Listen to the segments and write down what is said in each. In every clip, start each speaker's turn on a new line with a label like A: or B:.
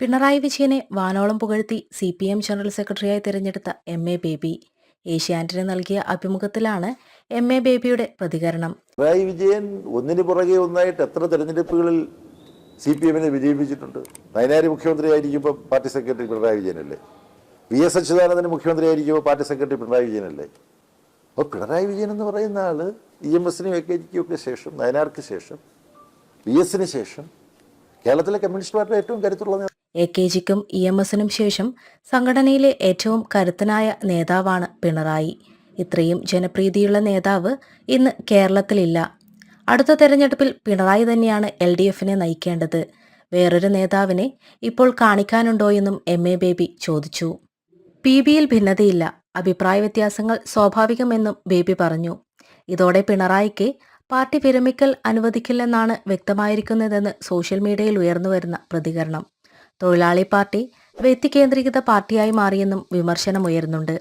A: പിണറായി വിജയനെ വാനോളം പുകഴ്ത്തി സി പി എം ജനറൽ സെക്രട്ടറിയായി തിരഞ്ഞെടുത്ത എം എ ബേബി. ഏഷ്യാനെറ്റിന് നൽകിയ അഭിമുഖത്തിലാണ് എം എ ബേബിയുടെ പ്രതികരണം.
B: പിണറായി വിജയൻ ഒന്നിന് പുറകെ ഒന്നായിട്ട് എത്ര തെരഞ്ഞെടുപ്പുകളിൽ സി പി എമ്മിനെ വിജയിപ്പിച്ചിട്ടുണ്ട്? നയനാരി മുഖ്യമന്ത്രിയായിരിക്കുമ്പോൾ പാർട്ടി സെക്രട്ടറി പിണറായി വിജയനല്ലേ? വി എസ് അച്യുതാനന്ദന് മുഖ്യമന്ത്രിയായിരിക്കുമ്പോൾ പാർട്ടി സെക്രട്ടറി പിണറായി വിജയനല്ലേ? അപ്പോൾ പിണറായി വിജയൻ എന്ന് പറയുന്ന ആൾ ഇ എം എസിനും എ കെ ജിക്കും ഒക്കെ ശേഷം നയനാർക്ക് ശേഷം വി എസിന് ശേഷം കേരളത്തിലെ കമ്മ്യൂണിസ്റ്റ് പാർട്ടി ഏറ്റവും കരുത്തുള്ള.
A: എ കെ ജിക്കും ഇ എം എസിനും ശേഷം സംഘടനയിലെ ഏറ്റവും കരുത്തനായ നേതാവാണ് പിണറായി. ഇത്രയും ജനപ്രീതിയുള്ള നേതാവ് ഇന്ന് കേരളത്തിലില്ല. അടുത്ത തെരഞ്ഞെടുപ്പിൽ പിണറായി തന്നെയാണ് എൽ ഡി എഫിനെ നയിക്കേണ്ടത്. വേറൊരു നേതാവിനെ ഇപ്പോൾ കാണിക്കാനുണ്ടോയെന്നും എം എ ബേബി ചോദിച്ചു. പി ബിയിൽ ഭിന്നതയില്ല. അഭിപ്രായ വ്യത്യാസങ്ങൾ സ്വാഭാവികമെന്നും ബേബി പറഞ്ഞു. ഇതോടെ പിണറായിക്ക് പാർട്ടി വിരമിക്കൽ അനുവദിക്കില്ലെന്നാണ് വ്യക്തമായിരിക്കുന്നതെന്ന് സോഷ്യൽ മീഡിയയിൽ ഉയർന്നുവരുന്ന പ്രതികരണം. തൊഴിലാളി പാർട്ടി വ്യക്തികേന്ദ്രീകൃത പാർട്ടിയായി മാറിയെന്നും വിമർശനമുയരുന്നുണ്ട്.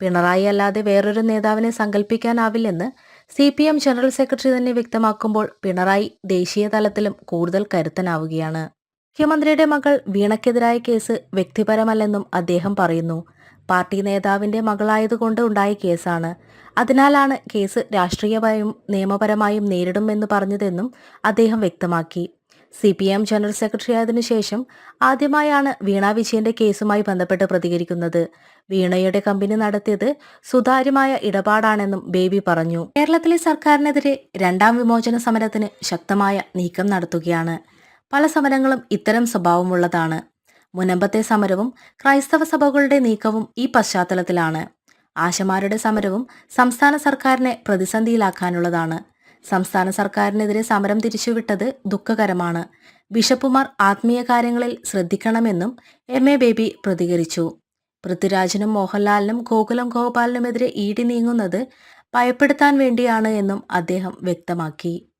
A: പിണറായി അല്ലാതെ വേറൊരു നേതാവിനെ സങ്കല്പിക്കാനാവില്ലെന്ന് C P M general secretary തന്നെ വ്യക്തമാക്കുമ്പോൾ പിണറായി ദേശീയ തലത്തിലും കൂടുതൽ കരുത്തനാവുകയാണ്. മുഖ്യമന്ത്രിയുടെ മകൾ വീണയ്ക്കെതിരായ കേസ് വ്യക്തിപരമല്ലെന്നും അദ്ദേഹം പറയുന്നു. പാർട്ടി നേതാവിന്റെ മകളായതുകൊണ്ട് ഉണ്ടായ കേസാണ്. അതിനാലാണ് കേസ് രാഷ്ട്രീയമായും നിയമപരമായും നേരിടുമെന്ന് പറഞ്ഞതെന്നും അദ്ദേഹം വ്യക്തമാക്കി. C P M general secretary ആയതിനു ശേഷം ആദ്യമായാണ് വീണ വിജയന്റെ കേസുമായി ബന്ധപ്പെട്ട് പ്രതികരിക്കുന്നത്. വീണയുടെ കമ്പനി നടത്തിയത് സുതാര്യമായ ഇടപാടാണെന്നും ബേബി പറഞ്ഞു. കേരളത്തിലെ സർക്കാരിനെതിരെ രണ്ടാം വിമോചന സമരത്തിന് ശക്തമായ നീക്കം നടത്തുകയാണ്. പല സമരങ്ങളും ഇത്തരം സ്വഭാവമുള്ളതാണ്. മുനമ്പത്തെ സമരവും ക്രൈസ്തവ സഭകളുടെ നീക്കവും ഈ പശ്ചാത്തലത്തിലാണ്. ആശമാരുടെ സമരവും സംസ്ഥാന സർക്കാരിനെ പ്രതിസന്ധിയിലാക്കാനുള്ളതാണ്. സംസ്ഥാന സർക്കാരിനെതിരെ സമരം തിരിച്ചുവിട്ടത് ദുഃഖകരമാണ്. ബിഷപ്പുമാർ ആത്മീയ കാര്യങ്ങളിൽ ശ്രദ്ധിക്കണമെന്നും എം എ ബേബി പ്രതികരിച്ചു. പൃഥ്വിരാജിനും മോഹൻലാലിനും ഗോകുലം ഗോപാലിനുമെതിരെ ഈടി നീങ്ങുന്നത് ഭയപ്പെടുത്താൻ വേണ്ടിയാണ് എന്നും അദ്ദേഹം വ്യക്തമാക്കി.